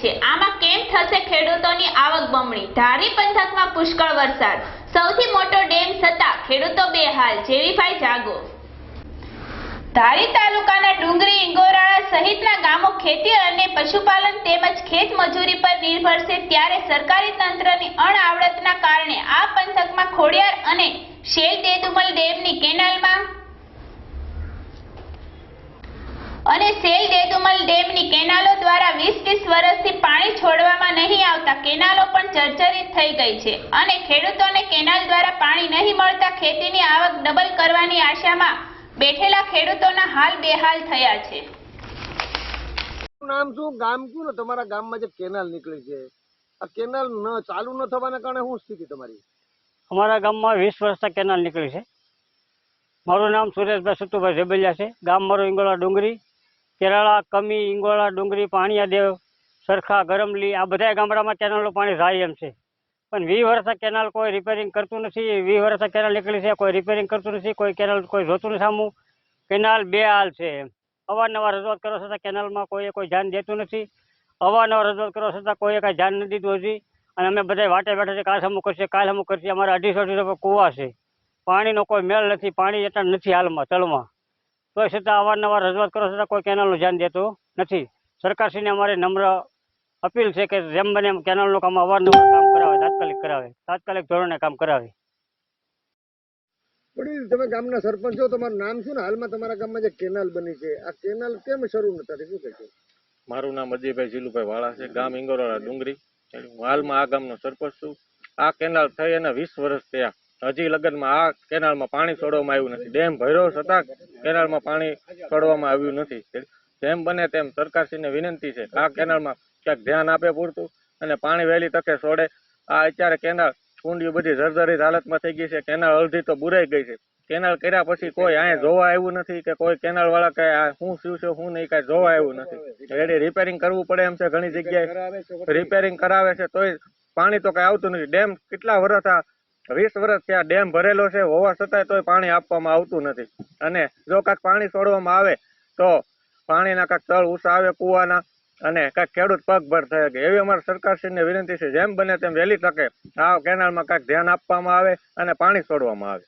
છે. આમાં કેમ થશે ખેડૂતોની આવક બમણી? ધારી પંથકમાં પુષ્કળ વરસાદ. સૌથી મોટો ડેમ છતાં ખેડૂતો બેહાલ જેવીભાઈ જાગો. ધારી તાલુકાના ડુંગરી ઇંગોરાળા સહિતના ગામો ખેતી અને પશુપાલન તેમજ ખેત મજૂરી પર નિર્ભર છે. ત્યારે સરકારી તંત્રની અણઆવડતના કારણે આ પંથકમાં ખોડિયાર અને શેલ દેદુમલ ડેમની કેનાલમાં અને સેલ દેદુમલ ડેમની કેનાલો દ્વારા વીસ વીસ વર્ષથી પાણી છોડવામાં નહીં આવતા કેનાલો પણ જર્જરિત થઈ ગઈ છે. અને ખેડૂતોને કેનાલ દ્વારા પાણી નહીં મળતા ખેતીની આવક ડબલ કરવાની આશામાં બેઠેલા ખેડૂતોના હાલ બેહાલ થયા છે. નામ શું? ગામ કયું ને તમારા ગામમાં જે કેનાલ નીકળી છે આ કેનાલ ન ચાલુ ન થવાના કારણે શું સ્થિતિ તમારી? અમારા ગામમાં વીસ વર્ષથી કેનાલ નીકળી છે. મારું નામ સુરેશભાઈ સુતુભાઈ રેબલિયા છે. ગામ મારું ઇંગોળા ડુંગરી. કેરાળા, કમી ઇંગોળા ડુંગરી પાણીયાદેવ સરખા ગરમલી આ બધા ગામડામાં કેનાલનું પાણી જાય એમ છે. પણ વી વર્ષથી કેનાલ કોઈ રિપેરિંગ કરતું નથી, વી વર્ષથી કેનાલ નીકળી છે, કોઈ રિપેરિંગ કરતું નથી, કોઈ કેનાલ કોઈ જોતું નથી સામું કેનાલ બે હાલ છે એમ. અવારનવાર રજૂઆત કરો છતાં કેનાલમાં કોઈએ કોઈ ધ્યાન દેતું નથી. અવારનવાર રજૂઆત કરો છતાં કોઈએ કાંઈ ધ્યાન નથી દીધું હજી. અને અમે બધા વાટે બેઠા છે, કાલ સમૂહ કરશે કાલ સમૂહ કરશે, અમારે અઢીસો અઢીસો કૂવા છે. પાણીનો કોઈ મેળ નથી, પાણી એટલા નથી હાલમાં તળમાં તોય છતાં અવારનવાર રજૂઆત કરો છતાં કોઈ કેનાલનું ધ્યાન દેતું નથી. સરકારશ્રીને અમારે નમ્ર અપીલ છે કે જેમ બને એમ કેનાલનું કામ અવારનવાર કામ કરાવે તાત્કાલિક કરાવે તાત્કાલિક ધોરણે કામ કરાવે. તમે ગામના સરપંચ છો તમારું નામ શું ને? હાલમાં તમારા ગામમાં જે કેનાલ બની છે આ કેનાલ કેમ શરૂ નથી થતી શું કહે છે મારું નામ અજયભાઈ જીલુભાઈ વાળા છે ગામ ઇંગોરાળા ડુંગરી. હાલમાં આ ગામનો સરપંચ છું. આ કેનાલ થઈ અને વીસ વર્ષ થયા. હજી લગનમાં આ કેનાલમાં પાણી છોડવામાં આવ્યું નથી. ડેમ ભર્યો છતાં કેનાલમાં પાણી છોડવામાં આવ્યું નથી. જેમ બને તેમ સરકારશ્રીને વિનંતી છે આ કેનાલમાં ક્યાંક ધ્યાન આપે પૂરતું અને પાણી વહેલી તકે છોડે. આ અત્યારે કેનાલ કુંડીઓ બધી જર્જરિત હાલતમાં થઈ ગઈ છે. કેનાલ અડધી તો બુરાઈ ગઈ છે. કેનાલ કર્યા પછી કોઈ અહીંયા જોવા આવ્યું નથી કે કોઈ કેનાલ વાળા કે શું થયું છે, શું નહીં, કઈ જોવા આવ્યું નથી. રેડી રિપેરિંગ કરવું પડે એમ છે ઘણી જગ્યાએ. રિપેરિંગ કરાવે છે તોય પાણી તો કઈ આવતું નથી. ડેમ કેટલા વર્ષ આ વીસ વર્ષ ત્યાં ડેમ ભરેલો છે, હોવા છતાંય તોય પાણી આપવામાં આવતું નથી. અને જો કાંઈક પાણી છોડવામાં આવે, તો પાણીના કાંઈક તળ ઊંચા આવે કૂવાના અને કાંઈક ખેડૂત પગભર થઈ શકે એવી અમારી સરકારશ્રીને વિનંતી છે, જેમ બને તેમ વહેલી તકે આ કેનાલમાં કાંઈક ધ્યાન આપવામાં આવે અને પાણી છોડવામાં આવે.